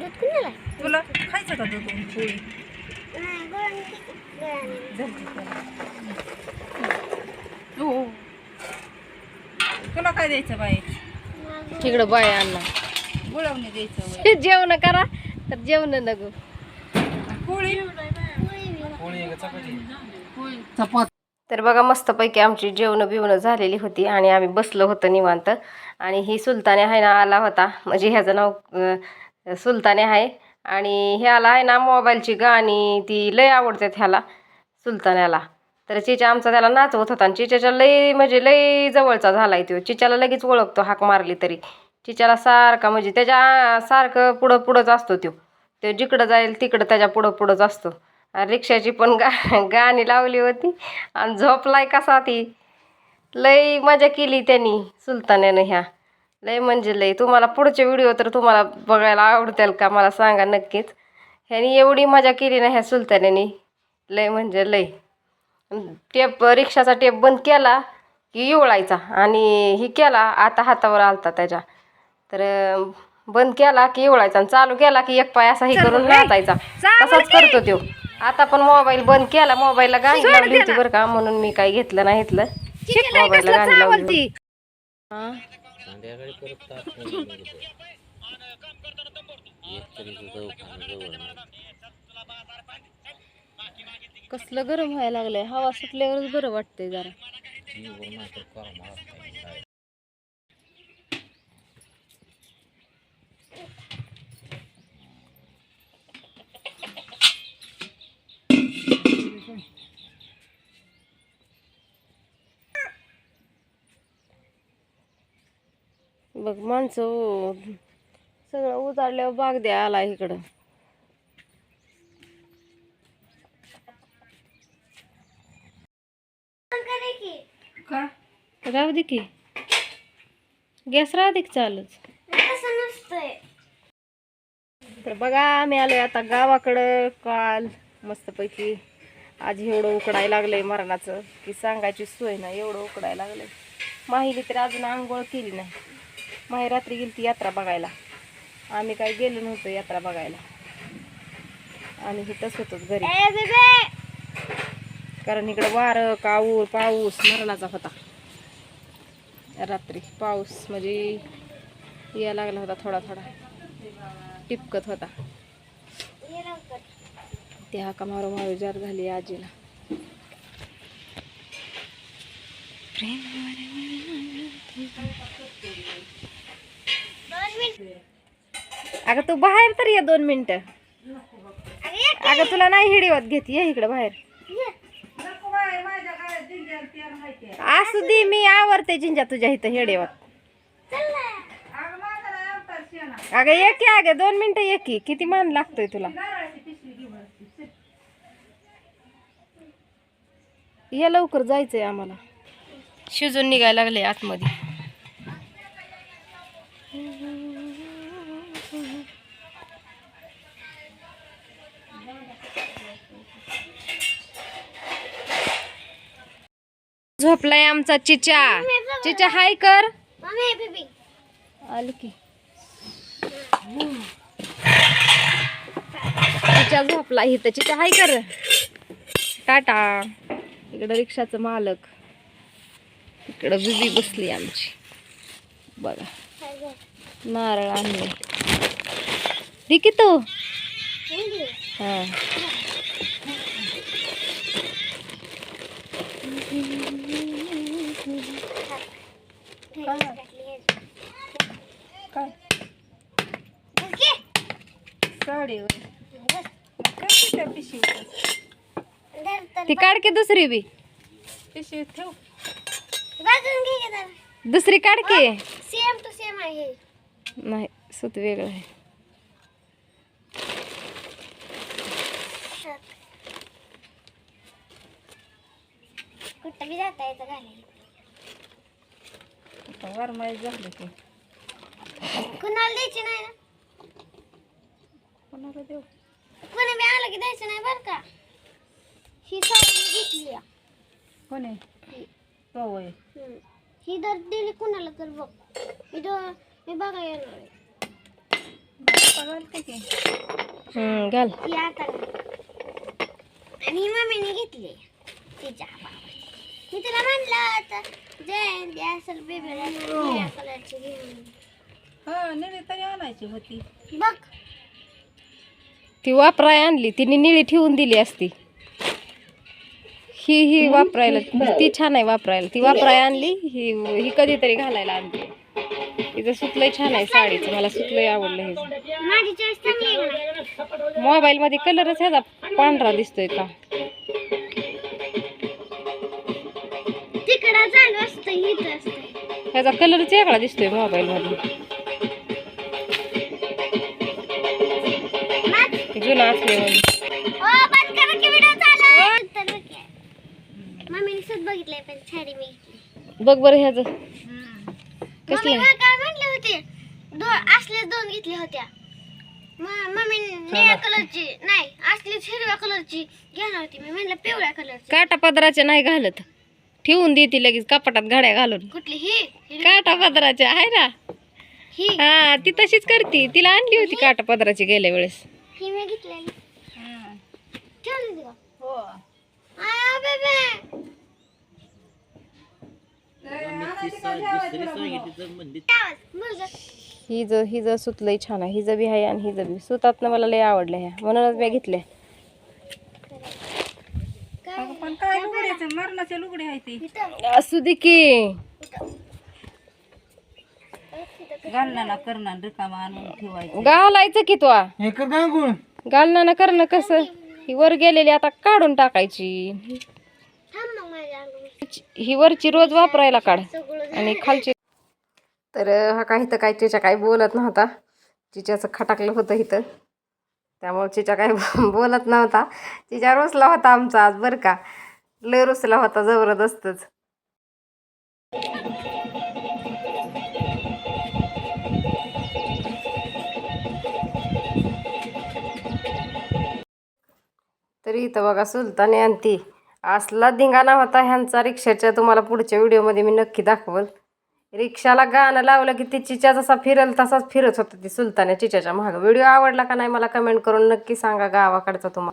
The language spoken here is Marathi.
दूध कुणाला तुला खायचं का दूध? पोळी. हो. तुला काय द्यायचं बाई? तिकडं बाय गुळवणी द्यायचं. जेवण करा तर जेवण नको. पोळी? तर बघा मस्तपैकी आमची जेवण बिवणं झालेली होती आणि आम्ही बसलो होतो निवांत. आणि ही सुलताने आहे ना आला होता. म्हणजे ह्याचं नाव सुलताने आहे. आणि ह्याला आहे ना मोबाईलची गाणी ती लय आवडतात ह्याला सुलतान्याला. तर चिचा आमचा त्याला नाचवत होता आणि चिच्याच्या लय म्हणजे लय जवळचा झाला आहे तो. चिच्याला लगेच ओळखतो हाक मारली तरी. चिच्याला सारखा म्हणजे त्याच्या सारखं पुढं पुढंच असतो तो तो जिकडं जाईल तिकडं त्याच्या पुढं पुढंच असतो. आणि रिक्षाची पण गा गाणी लावली होती आणि झोपलाय कसा ती. लय मजा केली त्यांनी सुलतान्यानं ह्या. लय म्हणजे लय. तुम्हाला पुढचे व्हिडिओ तर तुम्हाला बघायला आवडतील का? मला सांगा नक्कीच. ह्यानी एवढी मजा केली ना ह्या सुलतान्यानी. लय म्हणजे लय. टेप रिक्षाचा टेप बंद केला की इवळायचा आणि ही केला आता हातावर आलता त्याच्या. तर बंद केला की इवळायचा आणि चालू केला की एक पाय असा हे करून नाचायचा तसाच करतो तो आता पण मोबाईल बंद केला. मोबाईलला गाणी लावली होती बरं का म्हणून मी काही घेतलं नाही घेतलं मोबाईलला गाणी लावली. संध्याकाळी परत. एक तरी जवळ नाही. कसलं गरम व्हायला लागलंय हवा सुटल्यावरच बरं वाटतंय जरा मी. बघ माणसं सगळं उजाडल्यावर बाग द्या आला इकडं. राहू दे की. गॅस राहू दे की चालूच. तर बघा आम्ही आलोय आता गावाकडं काल. मस्तपैकी आज एवढं उकडायला लागलंय मरणाचं. की सांगायची सोय नाही एवढं उकडायला लागलंय. माहिली तर अजून आंघोळ केली नाही. रात्री गेली ती यात्रा बघायला. आम्ही काय गेलो नव्हतो यात्रा बघायला. आणि इथंच होतोच घरी. कारण इकडं वारं काऊर पाऊस मरणाचा होता. रात्री पाऊस म्हणजे यायला लागला होता थोडा थोडा. टिपकत होता. ये ते हाका मारो मारो जार झाली आजीला. दोन मिनिट. अगं तू बाहेर तर ये दोन मिनिटं. अगं तुला नाही हिडीवत घेते ये इकडं बाहेर. असू दे मी आवरते जिंजा तुझ्या इथं हिडीवत. अगं माझा अगं ये की अगं दोन मिनिटं ये. की किती मान लागतोय तुला? ये लवकर जायचंय आम्हाला. शिजून निघायला लागले आतमध्ये. झोपलाय आमचा चिचा. चिचा हाय कर. चिचा झोपला इथं. चिचा हाय कर. टाटा. इकडं रिक्षाचं मालक. इकडं बिबी बसली आमची. बघा. नारळ आणले. दे की तू? हा. ती काढ की दुसरी बी. दुसरी काढ की. सेम टू सेम आहे नाही, सूत वेगळं आहे. कुठं बी जाता येतं घालायला. आता वरमाई झालं की कुणाला द्यायची नाही ना? कोणाला देऊ? कोणी बी आलं की द्यायचं नाही बरं का? ही साडी मी घेतली आहे. कोणी? तो होय हम्म. ही जर दिली कुणाला तर बघ. मी दो मी बघा येणार आहे. घालते की हम्म, घाल. ती आता आणि मम्मीने घेतली तिच्या बाबाची. मी तुला म्हणलं होतं जयंती असेल बेबीला निळ्या कलरची घेऊन हा निळी तरी आणायची होती. बघ. ती वापराय आणली तिने निळी ठेवून दिली असती. ही ही वापरायला ती छान आहे वापरायला. ती वापराय आणली ही ही कधीतरी घालायला आणली. तिचं सुतलंय छान आहे साडीचं मला सुतलंय आवडलं हे माझी चॉईस चांगली आहे का नाही? मोबाईल मध्ये कलरच ह्याचा पांढरा दिसतोय का? असतं ह्याचा कलरच वेगळा दिसतोय मोबाईल मध्ये ते जुना की. मम्मीने सुद्धा बघितलंय पण साडी मी. बघ बरं ह्याचं. कसलं? काय होते? दोन दोन घेतल्या होत्या. म- मम्मी निळ्या कलरची नाही असलीच हिरव्या कलरची घेणार होती मी. म्हणलं पिवळ्या कलरची काटा पदराच्या नाही घालत. ठेवून देते लगेच कपाटात घड्या घालून. कुठली? ही? हिरवी- काटा पदराच्या आहे. ना? ही? हा ती तशीच करते. तिला आणली होती काटा पदराची गेल्या वेळेस. ही मी घेतलेली ठेवली होती का हो. आया बेबे. म्हणजे आवाज? मुलगा ही ही सुतलंय छान आहे. हिचं बी आहे आणि हिचं बी सुतातनं मला लय आवडल्या ह्या. म्हणूनच मी घेतल्या अगं पण काय लुगड्याचं मरणाचे लुगडे आहे ते. असू दे की. घालणार करणार रिकामा आणून ठेवायचं. घालायचं की तो घालणं करणं कसं? ही वर गेलेली आता काढून टाकायची. ही वरची रोज वापरायला काढ. आणि खालची तर हा काही तर काय चिच्या काही बोलत नव्हता. चिच्याचं खटाकलं होतं इथं. त्यामुळे चिच्या काही बोलत नव्हता. चिच्या रुसला होता आमचा आज बरं का? लय रुसला होता जबरदस्तच. तरी इथं बघा सुलतान यांती. असला धिंगाणा होता ह्यांचा रिक्षाच्या तुम्हाला पुढच्या व्हिडिओमध्ये मी नक्की दाखवल. रिक्षाला गाणं लावलं की ती चिच्या जसा फिरल तसाच फिरत होता ती सुलताने चिच्याच्या मागं. व्हिडिओ आवडला का नाही मला कमेंट करून नक्की सांगा गावाकडचा तुम्हाला